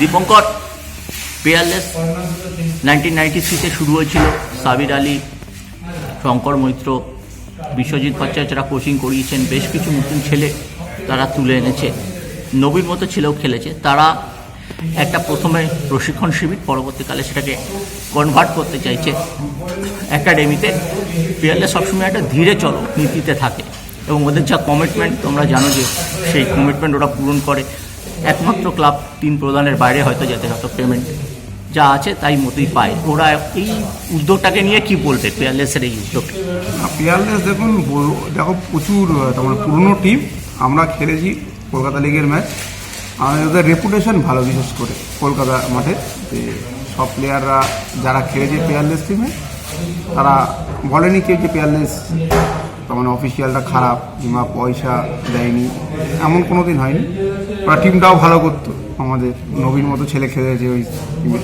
Dipankar peerless nineteen ninety থ্রিতে শুরু হয়েছিল সাবির আলী, শঙ্কর মৈত্র, বিশ্বজিৎ ভট্টাচার্য যারা কোচিং করিয়েছেন, বেশ কিছু নতুন ছেলে তারা তুলে এনেছে। নবীর মতো ছেলেও খেলেছে। তারা একটা প্রথমে প্রশিক্ষণ শিবির, পরবর্তীকালে সেটাকে কনভার্ট করতে চাইছে একাডেমিতে পেয়ারলেস সবসময় একটা ধীরে চলো, নীতিতে থাকে। এবং ওদের যা কমিটমেন্ট তোমরা জানো যে সেই কমিটমেন্ট ওরা পূরণ করে। একমাত্র ক্লাব তিন প্রদানের বাইরে হয়তো যাতে হয়তো পেমেন্ট যা আছে তাই মতোই পায়। ওরা এই উদ্যোগটাকে নিয়ে কি বলবে পেয়ারলেসের এই উদ্যোগ পিয়ারলেস দেখুন দেখো, প্রচুর তোমার পুরনো টিম আমরা খেলেছি কলকাতা লিগের ম্যাচ আমাদের ওদের রেপুটেশন ভালো, বিশেষ করে কলকাতা মাঠে। যে সব প্লেয়াররা যারা খেলেছে পেয়ারলেস টিমে তারা বলেনি কেউ যে পেয়ারলেস তার মানে অফিসিয়ালটা খারাপ কিংবা পয়সা দেয়নি। এমন কোনো দিন হয়নি। ওরা টিমটাও ভালো করতো। আমাদের নবীন মতো ছেলে খেলেছে ওই টিমে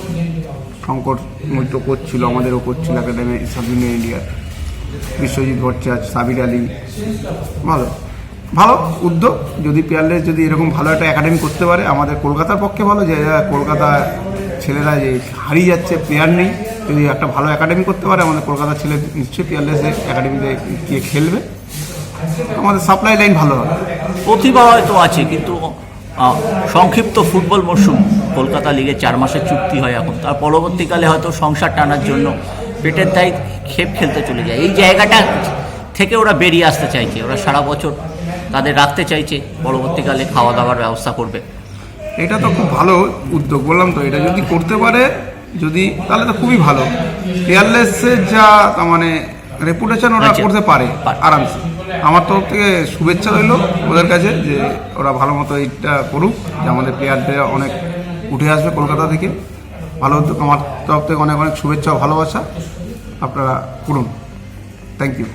শঙ্কর মৈত্র কোচ ছিল আমাদেরও কোচ ছিল একাডেমি সাব জুনিয়র ইন্ডিয়ার বিশ্বজিৎ ভট্টাচার্য, সাবির আলী। ভালো। ভালো উদ্যোগ যদি পেয়ারলেস যদি এরকম ভালো একটা একাডেমি করতে পারে, আমাদের কলকাতার পক্ষে ভালো। যে কলকাতা ছেলেরা যে হারিয়ে যাচ্ছে প্লেয়ার নেই। যদি একটা ভালো একাডেমি করতে পারে আমাদের কলকাতার ছেলে নিশ্চয়ই পেয়ারলেসের একাডেমিতে গিয়ে খেলবে। আমাদের সাপ্লাই লাইন ভালো হবে। প্রতিভা হয়তো আছে কিন্তু সংক্ষিপ্ত ফুটবল মরশুম কলকাতা লিগে চার মাসের চুক্তি হয় এখন। তার পরবর্তীকালে হয়তো সংসার টানার জন্য পেটের দায় খেপ খেলতে চলে যায়। এই জায়গাটা থেকে ওরা বেরিয়ে আসতে চাইছে। ওরা সারা বছর তাদের রাখতে চাইছে পরবর্তীকালে খাওয়া দাওয়ার ব্যবস্থা করবে। এটা তো খুব ভালো উদ্যোগ বললাম তো। এটা যদি করতে পারে যদি তাহলে তো খুবই ভালো। পেয়ারলেসের যা মানে রেপুটেশন ওরা। করতে পারে। আরামসে। আমার তরফ থেকে শুভেচ্ছা রইল ওদের কাছে যে ওরা ভালো মতো এইটা করুক যে আমাদের প্লেয়ারদের অনেক উঠে আসবে কলকাতা থেকে। ভালো আমার তরফ থেকে অনেক অনেক শুভেচ্ছা ভালোবাসা। আপনারা করুন। Thank you